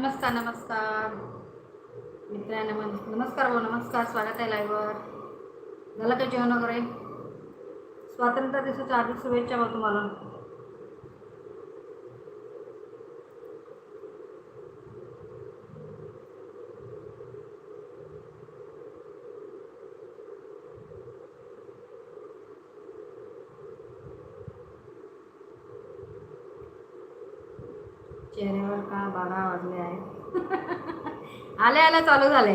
नमस्कार नमस्कार. मित्र नम नमस्कार भाऊ नमस्कार. स्वागत आहे लाईव्हवर झालं का जेवण वगैरे? स्वातंत्र्य दिवसाच्या आधी शुभेच्छा भाऊ तुम्हाला चेहऱ्यावर का बारा वाजले आहे. आले आल्या चालू झाले.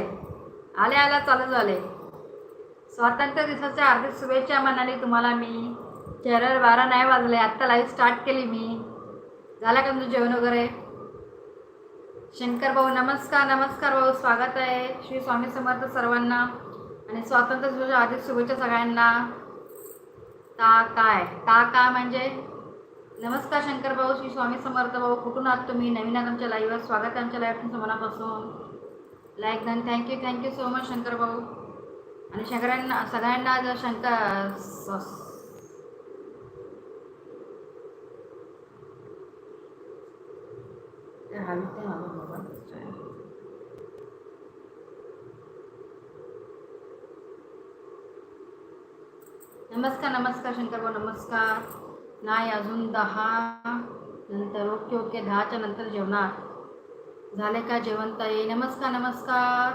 आले आल्या चालू झाले. स्वातंत्र्य दिवसाच्या हार्दिक शुभेच्छा म्हणाली तुम्हाला मी. चेहऱ्यावर बारा नाही वाजले आत्ता लाईव्ह स्टार्ट केली मी. झाला का तुमचं जेवण वगैरे? शंकर भाऊ नमस्कार नमस्कार भाऊ स्वागत आहे. श्री स्वामी समर्थ सर्वांना आणि स्वातंत्र्य दिवसाच्या हार्दिक शुभेच्छा सगळ्यांना. ता काय? ता का म्हणजे? नमस्कार शंकर भाऊ श्री स्वामी समर्थ भाऊ. कुठून आहात तुम्ही? नवीन आहात आमच्या लाईव्हवर स्वागत आहे आमच्या लाईव्ह तुमचं मनापासून. Like done thank you thank you so much Shankar भाऊ. आणि शंकरांना सगळ्यांना जर शंकर नमस्कार नमस्कार शंकर भाऊ नमस्कार. नाही अजून दहा नंतर. ओके ओके दहाच्या नंतर जेवणार. झाले का जेवण ताई? नमस्कार नमस्कार.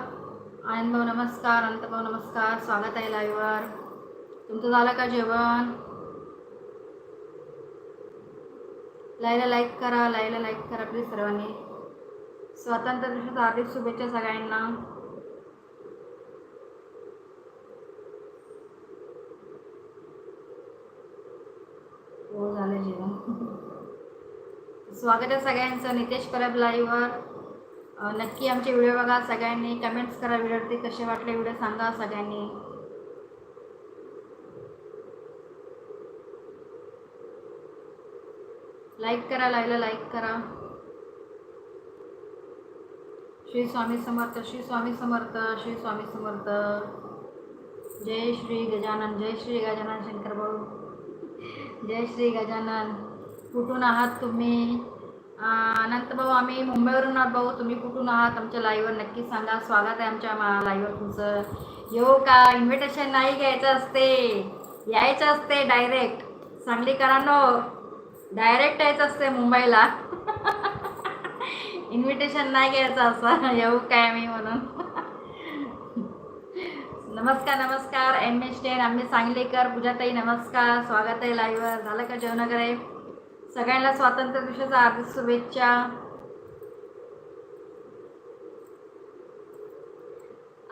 आनंद भाऊ नमस्कार. अनंतभाऊ नमस्कार. स्वागत आहे लाईव्हवर. तुमचं झालं का जेवण? लाईला लाईक करा लाईला लाईक करा प्लीज सर्वांनी. स्वातंत्र्य दिवसाच्या हार्दिक शुभेच्छा सगळ्यांना. हो झालं जेवण. स्वागत आहे सगळ्यांचं. नितेश परब लाईव्हवर नक्की आमचे व्हिडिओ बघा सगळ्यांनी. कमेंट्स करा व्हिडिओवरती कसे वाटले व्हिडिओ सांगा सगळ्यांनी. लाईक करा लाईला लाईक करा. श्री स्वामी समर्थ श्री स्वामी समर्थ श्री स्वामी समर्थ. जय श्री गजानन जय श्री गजानन शंकर भाऊ जय श्री गजानन. कुठून आहात तुम्ही? अनंत भाऊ आम्ही मुंबईवरून आहात भाऊ. तुम्ही कुठून आहात? आमच्या लाईव्हवर नक्की सांगा. स्वागत आहे आमच्या मा लाईव्हवर तुमचं. येऊ का इन्व्हिटेशन नाही घ्यायचं असते. यायचं असते डायरेक्ट सांगलीकरांनो डायरेक्ट यायचं असते मुंबईला. इन्व्हिटेशन नाही घ्यायचं असं. येऊ काय मी म्हणून. नमस्कार नमस्कार. एम एस टेन आम्ही सांगलीकर पूजाताई नमस्कार. स्वागत आहे लाईव्हवर झालं का जेवण वगैरे सगळ्यांना स्वातंत्र्य दिवसाच्या हार्दिक शुभेच्छा.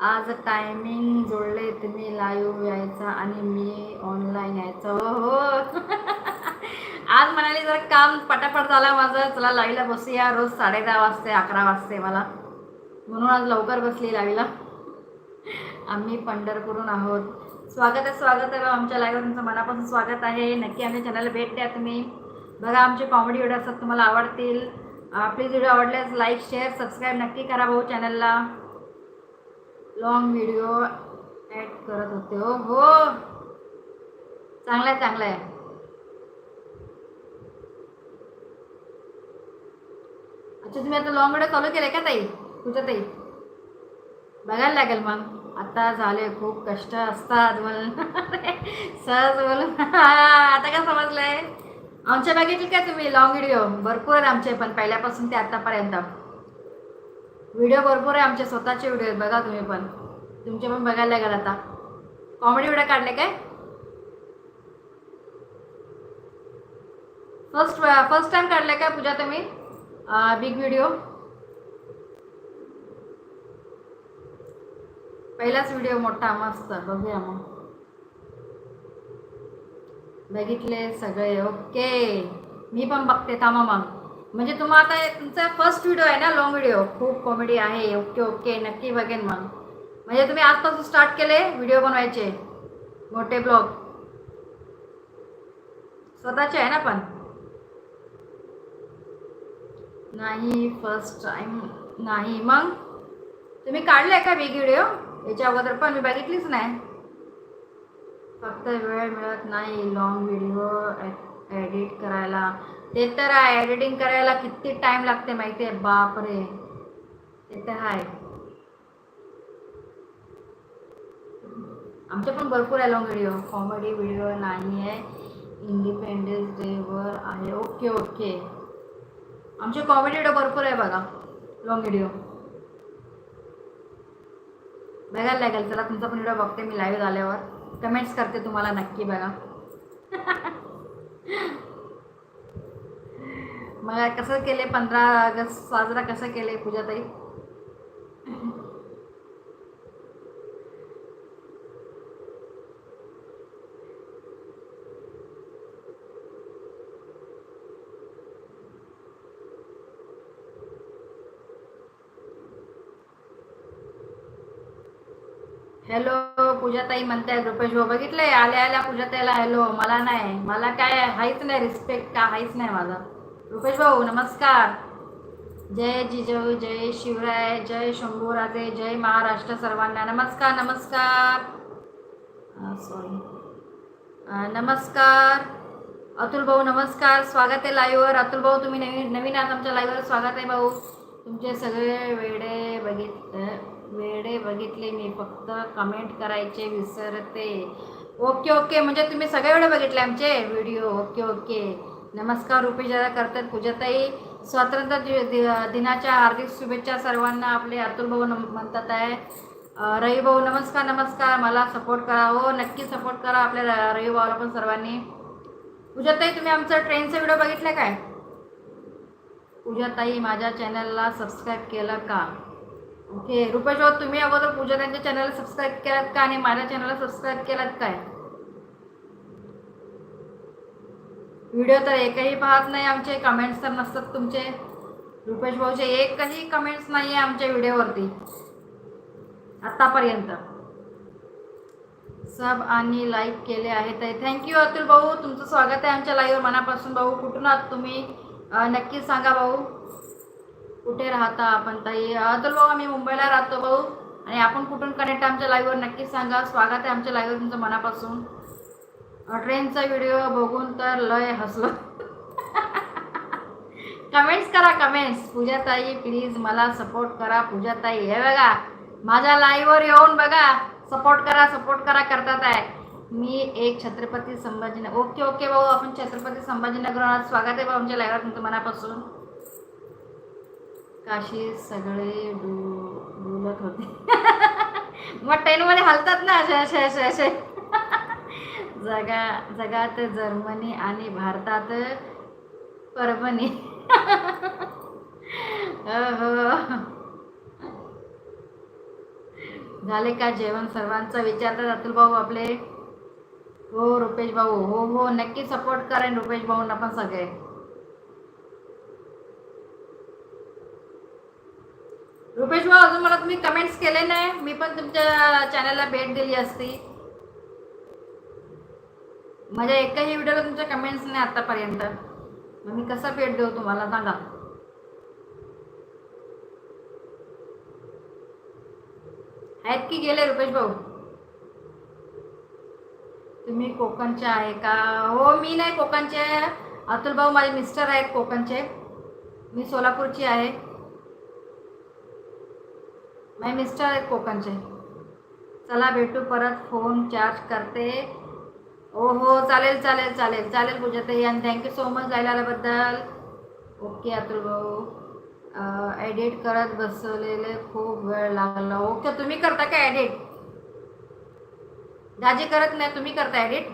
आज टायमिंग जोडले तुम्ही लाईव्ह यायचा आणि मी ऑनलाईन यायचं. हो हो. आज म्हणाली जर काम पटापट झालं माझं. चला लाईव्हला बसूया. रोज साडे दहा वाजते अकरा वाजते मला. म्हणून आज लवकर बसली लाईव्हला आम्ही पंढरपूरून आहोत. स्वागत आहे स्वागत आहे. आमच्या लाईव्हवर तुमचं मनापासून स्वागत आहे. नक्की आमच्या चॅनलला भेट द्या तुम्ही. बघा आमचे कॉमेडी व्हिडिओ असतात तुम्हाला आवडतील. प्लीज व्हिडिओ आवडल्यास लाईक शेअर सबस्क्राईब नक्की करा भाऊ चॅनलला लॉंग व्हिडिओ ॲड करत होते हो. हो. चांगला आहे चांगला आहे. अच्छा तुम्ही आता लॉंग व्हिडिओ चालू केले का ताई? तुझ्या ताई? बघायला लागेल मग. आता झाले खूप कष्ट असतात बोल सहज बोल आता काय समजलंय? आमच्या बघितली का तुम्ही लॉंग व्हिडिओ भरपूर आहे आमचे पण पहिल्यापासून ते आतापर्यंत. व्हिडिओ भरपूर आहे आमचे स्वतःचे व्हिडिओ आहेत बघा तुम्ही पण. तुमचे पण बघायला लागेल आता. कॉमेडी व्हिडिओ काढले काय? फर्स्ट फर्स्ट टाइम काढले काय पूजा तुम्ही? बिग व्हिडिओ पहिलाच व्हिडिओ मोठा मस्त. बघूया मग. बघितले सगळे ओके. मी पण बघते थांबा मग. म्हणजे तुम्हाला आता तुमचा फर्स्ट व्हिडिओ आहे ना लॉंग व्हिडिओ खूप कॉमेडी आहे. Okay okay. नक्की बघेन मग. म्हणजे तुम्ही आजपासून स्टार्ट केले व्हिडिओ बनवायचे. मोठे ब्लॉग स्वतःचे आहे ना पण? नाही फर्स्ट टाइम नाही. मग? तुम्ही काढले का बिग व्हिडिओ याच्या अगोदर पण मी बघितलीच नाही. फक्त वेळ मिळत नाही लॉंग व्हिडिओ एडिट करायला. ते तर आहे एडिटिंग करायला किती टाईम लागते माहिती आहे बापरे. ते तर आहे. आमचे पण भरपूर आहे लॉंग व्हिडिओ कॉमेडी व्हिडिओ नाही आहे इंडिपेंडन्स डेवर आहे. ओके ओके आमचे कॉमेडी व्हिडिओ भरपूर आहे बघा. लॉंग व्हिडिओ बघायला लागेल. चला तुमचा पण व्हिडिओ बघते मी लाईव्ह झाल्यावर. कमेंट्स करते तुम्हाला नक्की बघा. मग कसं केले पंधरा ऑगस्ट साजरा कसं केले पूजाताई? हॅलो पूजाताई म्हणताय रुपेश भाऊ बघितले आल्या आल्या पूजाताईला हॅलो मला नाही. मला काय हाईच नाही रिस्पेक्ट का हाईच नाही माझा. रुपेश भाऊ नमस्कार. जय जिजाऊ जय शिवराय जय शंभूराजे जय महाराष्ट्र सर्वांना. नमस्कार नमस्कार. सॉरी नमस्कार. अतुल भाऊ नमस्कार. स्वागत आहे लाईव्हवर अतुल भाऊ तुम्ही नवीन नवीन आहात आमच्या लाईव्हवर स्वागत आहे भाऊ. तुमचे सगळे वेडे बघित वेडे बघितले मी फक्त कमेंट करायचे विसरते. ओके ओके म्हणजे तुम्ही सगळे वेळे बघितले आमचे व्हिडिओ ओके ओके नमस्कार रुपेश करतात पूजाताई. स्वातंत्र्य दि- दि- दिनाच्या हार्दिक शुभेच्छा सर्वांना. आपले अतुल भाऊ नम- म्हणतात आहे. अं, रवी भाऊ नमस्कार नमस्कार. मला सपोर्ट करा. हो नक्की सपोर्ट करा आपल्या र- रवी भाऊला पण सर्वांनी. पूजाताई तुम्ही आमचा ट्रेनचा व्हिडिओ बघितला काय? पूजाताई माझ्या चॅनलला सबस्क्राईब केलं का? ओके रुपेश भाऊ तुम्ही अगोदर पूजा त्यांच्या चॅनलला सबस्क्राईब केलात का आणि माझ्या चॅनलला सबस्क्राईब केलात काय? व्हिडिओ तर एकही पाहत नाही आमचे कमेंट्स तर नसतात तुमचे. रुपेश भाऊचे एकही कमेंट्स नाही आहे आमच्या व्हिडिओवरती. आत्तापर्यंत सब आणि लाईक केले आहेत थँक्यू अतुल भाऊ तुमचं स्वागत आहे आमच्या लाईव्हवर मनापासून भाऊ कुठून आहात तुम्ही? नक्कीच नक्की सांगा भाऊ. कुठे राहता आपण ताई? तर भाऊ आम्ही मुंबईला राहतो भाऊ. आणि आपण कुठून कनेक्ट आमच्या लाईव्हवर नक्की सांगा. स्वागत आहे आमच्या लाईव्हवर तुमचं मनापासून. ट्रेनचा व्हिडिओ बघून तर लय हसलो. कमेंट्स करा कमेंट्स पूजाताई प्लीज मला सपोर्ट करा. पूजाताई हे बघा माझ्या लाईव्हवर येऊन बघा. सपोर्ट करा सपोर्ट करा करतात आहे. मी एक छत्रपती संभाजीनगर ओके ओके भाऊ. आपण छत्रपती संभाजीनगर स्वागत आहे भाऊ आमच्या लाईव्हवर तुमचं मनापासून. काशी सगळे डू डुलत होते. मग ट्रेनमध्ये हलतात ना असे असे असे असे. जगा जगात जर्मनी आणि भारतात परभणी. हो, हो. झाले का जेवण? सर्वांचा विचारतात अतुल भाऊ आपले. हो रुपेश भाऊ. हो हो नक्की सपोर्ट करेन रुपेश भाऊंना पण सगळे. रुपेश भाऊ अजून मला तुम्ही कमेंट्स केले नाही. मी पण तुमच्या चॅनलला भेट दिली असती. माझ्या एकाही व्हिडिओला तुमच्या कमेंट्स नाही आतापर्यंत. मग मी कसा भेट देऊ तुम्हाला सांगा. आहेत की गेले रुपेश भाऊ? तुम्ही कोकणचे आहे का? हो मी नाही कोकणचे. अतुल भाऊ माझे मिस्टर आहेत कोकणचे. मी सोलापूरची आहे. माझे मिस्टर आहेत कोकणचे चला भेटू परत फोन चार्ज करते। हो हो चालेल चालेल चालेल चालेल पूजाताई आणि थँक्यू सो मच जायला आल्याबद्दल ओके अतुल भाऊ. एडिट करत बसवलेले खूप वेळ लागला. ओके तुम्ही करता का एडिट दाजी करत नाही तुम्ही करता एडिट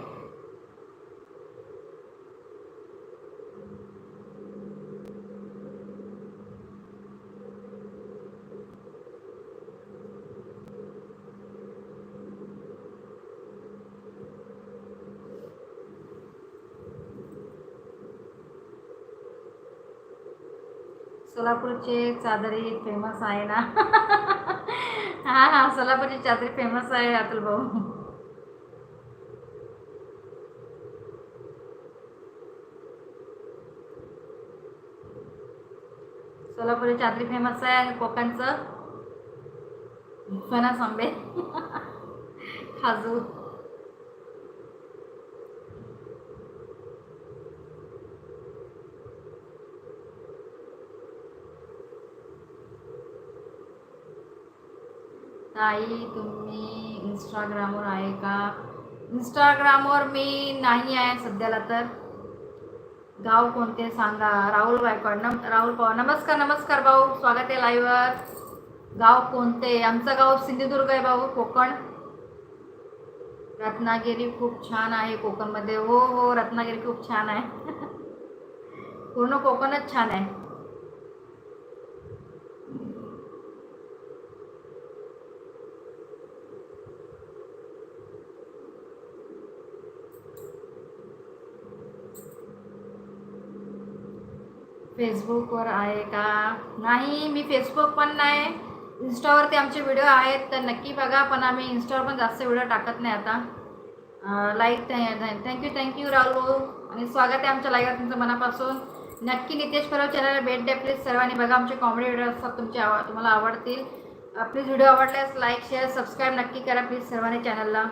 सोलापूरचे चादरी फेमस आहे ना? हां हां सोलापूरची चादरी फेमस आहे अतुल भाऊ. सोलापुरी चादरी फेमस आहे आणि कोकणचं. फणस आंबे खाजू. ताई तुम्ही इंस्टाग्रामवर आहे का? इंस्टाग्रामवर मी नाही आहे सध्याला तर. गाव कोणते सांगा. राहुल गायकवाड नम राहुल पवार. नमस्कार नमस्कार भाऊ. स्वागत आहे लाईव्हवर गाव कोणते आमचं गाव सिंधुदुर्ग आहे भाऊ कोकण. रत्नागिरी खूप छान आहे कोकणमध्ये. हो हो रत्नागिरी खूप छान आहे. पूर्ण कोकणच छान आहे. फेसबुकवर आहे का? नाही मी फेसबुक पण नाही. इन्स्टावरती आमचे व्हिडिओ आहेत तर नक्की बघा पण आम्ही इन्स्टावर पण जास्त व्हिडिओ टाकत नाही आता. लाईक थँक्यू थँक्यू राहुल भाऊ. आणि स्वागत आहे आमच्या लाईव्हवर तुमचं मनापासून. नक्की नितेश परब चॅनलला भेट द्या प्लीज सर्वांनी बघा आमचे कॉमेडी व्हिडिओ असतात तुमचे आव तुम्हाला आवडतील. प्लीज व्हिडिओ आवडल्यास लाईक शेअर सबस्क्राईब नक्की करा प्लीज सर्वांनी चॅनलला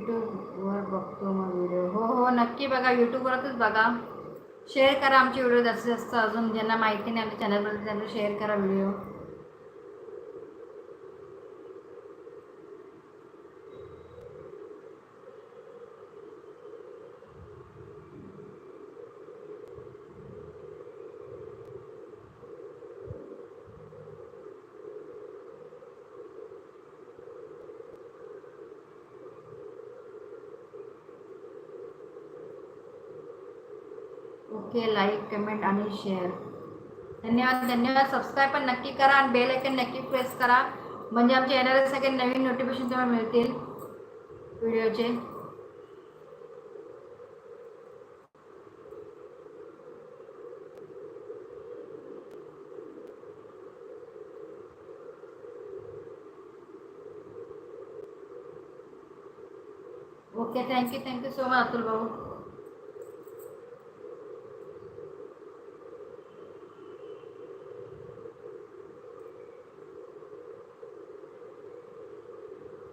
यूट्यूबवर बघतो मग व्हिडिओ हो हो नक्की बघा. यूट्यूबवरच बघा. शेअर करा आमचे व्हिडिओ जास्तीत जास्त अजून ज्यांना माहिती नाही आमच्या चॅनलवरती त्यांना शेअर करा व्हिडिओ ओके लाईक कमेंट आणि शेअर धन्यवाद धन्यवाद. सबस्क्राईब पण नक्की करा आणि बेल आयकन नक्की प्रेस करा. म्हणजे आमच्या येणारे सगळे नवीन नोटिफिकेशन तुम्हाला मिळतील व्हिडिओचे okay thank you thank you so much Atul भाऊ.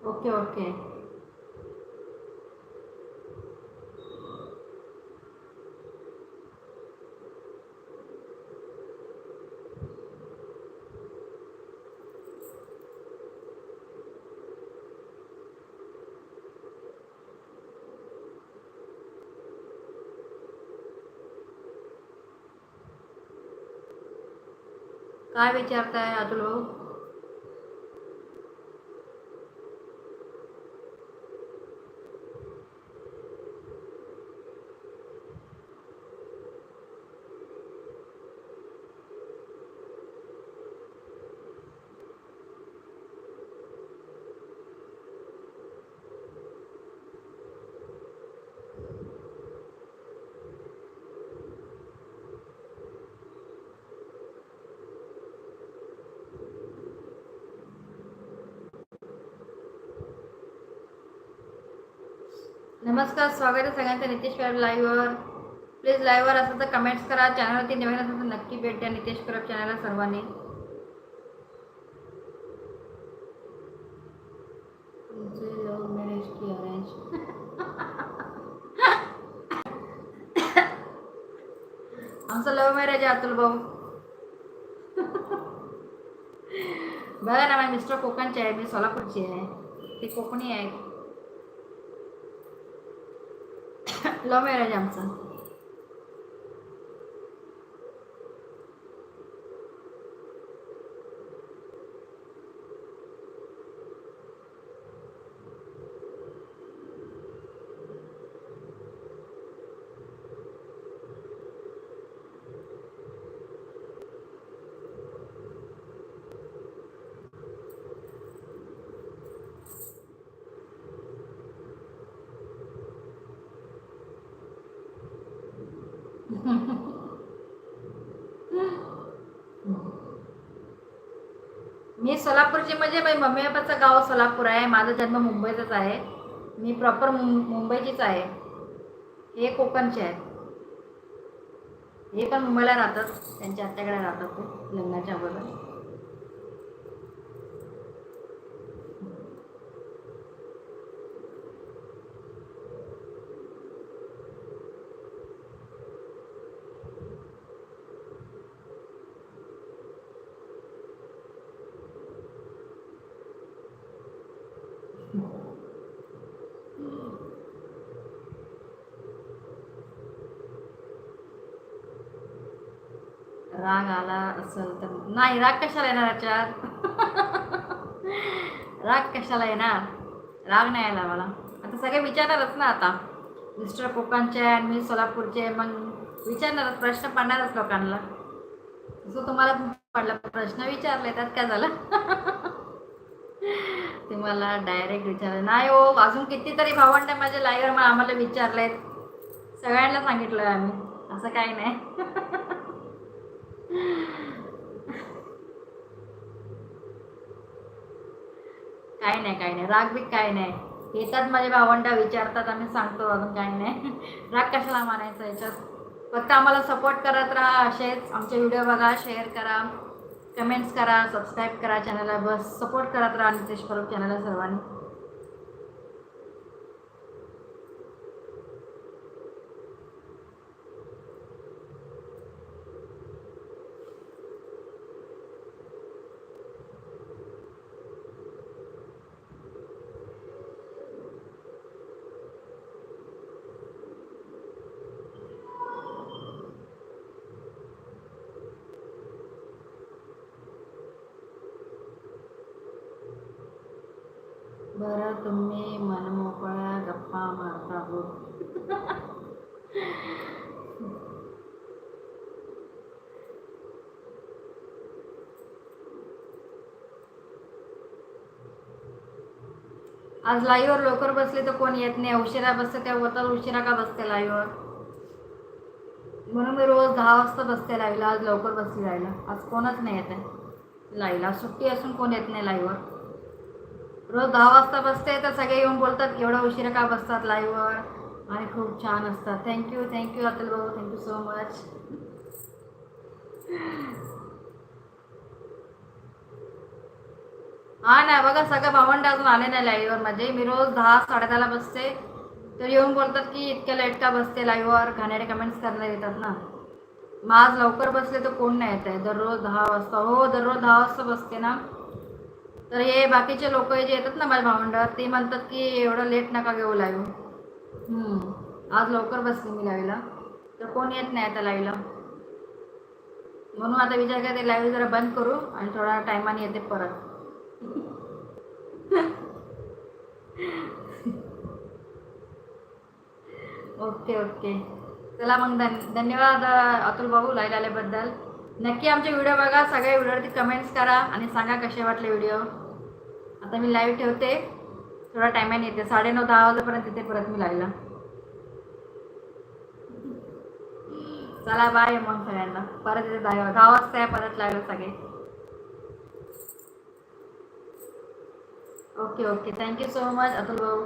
ओके ओके काय विचारताय अतुल भाऊ नमस्कार स्वागत आहे सगळ्यांचं नितेश परब लाईव्हवर. प्लीज लाईव्हवर असेल तर कमेंट्स करा. चॅनलवरती नवीन असेल तर नक्की भेट द्या. नितेश परब चॅनलला सर्वांनी. लव्ह मॅरेज की अरेंज आमचं लव्ह मॅरेज आहे अतुल भाऊ. बघा ना माझे मिस्टर कोकणचे आहे. मी सोलापूरची आहे. ते कोकणी आहे. लव्ह मॅरेज आमचं मी सोलापूरची म्हणजे माझी मम्मी पप्पाचं गाव सोलापूर आहे. माझा जन्म मुंबईचाच आहे. मी प्रॉपर मुंबईचीच आहे. हे कोकणचे आहेत हे पण मुंबईला राहतात. त्यांच्या आत्याकडे राहतात ते लग्नाच्या अगोदर राग आला असेल तर नाही राग कशाला येणार याच्यात राग कशाला येणार? राग नाही यायला मला. आता सगळे विचारणारच ना आता. मिस्टर कोकणचे आणि मी सोलापूरचे मग विचारणारच प्रश्न पडणारच लोकांना. जो तुम्हाला पडला प्रश्न विचारले त्यात काय झालं? तुम्हाला डायरेक्ट विचारलं. नाही हो अजून कितीतरी भावंड माझ्या लाईव्हवर मग आम्हाला विचारलेत. सगळ्यांना सांगितलं आम्ही. असं काही नाही. काही नाही काही नाही. राग बी काही नाही. येतात माझे भावंडा विचारतात आम्ही सांगतो अजून काही नाही. राग कशाला मानायचं याच्यात? फक्त आम्हाला सपोर्ट करत राहा असेच आमचे व्हिडिओ बघा शेअर करा कमेंट्स करा सबस्क्राईब करा चॅनलला बस सपोर्ट करत राहा नितेश परब चॅनलला सर्वांनी. बरं तुम्ही मनमोकळ्या गप्पा मारता हो आज लाईव्हवर लवकर बसले तर कोण येत नाही. उशिरा बसते त्या बोलतात उशिरा का बसते लाईव्हवर? म्हणून मी रोज दहा वाजता बसते लाईव्हला. आज लवकर बसली जायला आज कोणच नाही येत आहे. लाईव्हला. सुट्टी असून कोण येत नाही लाईव्हवर. रोज दहा वाजता बसते तर सगळे येऊन बोलतात एवढा उशिरा का बसतात लाईव्हवर आणि खूप छान असतात. थँक्यू थँक्यू अतुल भाऊ. थँक्यू सो मच हा ना बघा सगळं भावंड अजून आले नाही लाईव्हवर माझे. मी रोज दहा साडेदहाला बसते. तर येऊन बोलतात की इतक्या लेट का बसते लाईव्हवर घाणेरे कमेंट्स करायला येतात ना. मग आज लवकर बसले तर कोण नाही येत आहे? दररोज दहा वाजता. हो दररोज दहा वाजता बसते ना. तर हे बाकीचे लोक जे येतात ना माझ्या भावंडावर ते म्हणतात की एवढं लेट नका घेऊ लाईव्ह आज लवकर बसली मी लाईव्हला तर कोण येत नाही आता लाईव्हला म्हणून आता विचार करते लाईव्ह जरा बंद करू आणि थोडा टायमाने येते परत. Okay okay. चला मग धन धन्यवाद अतुल भाऊ लाईव्ह आल्याबद्दल. नक्की आमचे व्हिडिओ बघा सगळे व्हिडिओवरती कमेंट्स करा आणि सांगा कसे वाटले व्हिडिओ आता मी लाईव्ह ठेवते. थोडा टायमाने येते. साडेनऊ दहा वाजेपर्यंत तिथे परत मी लाईव्हला चला बाय मग सगळ्यांना. परत येते दहा दहा वाजता आहे परत लाईव्हला सगळे. Okay okay thank you so much Atul भाऊ.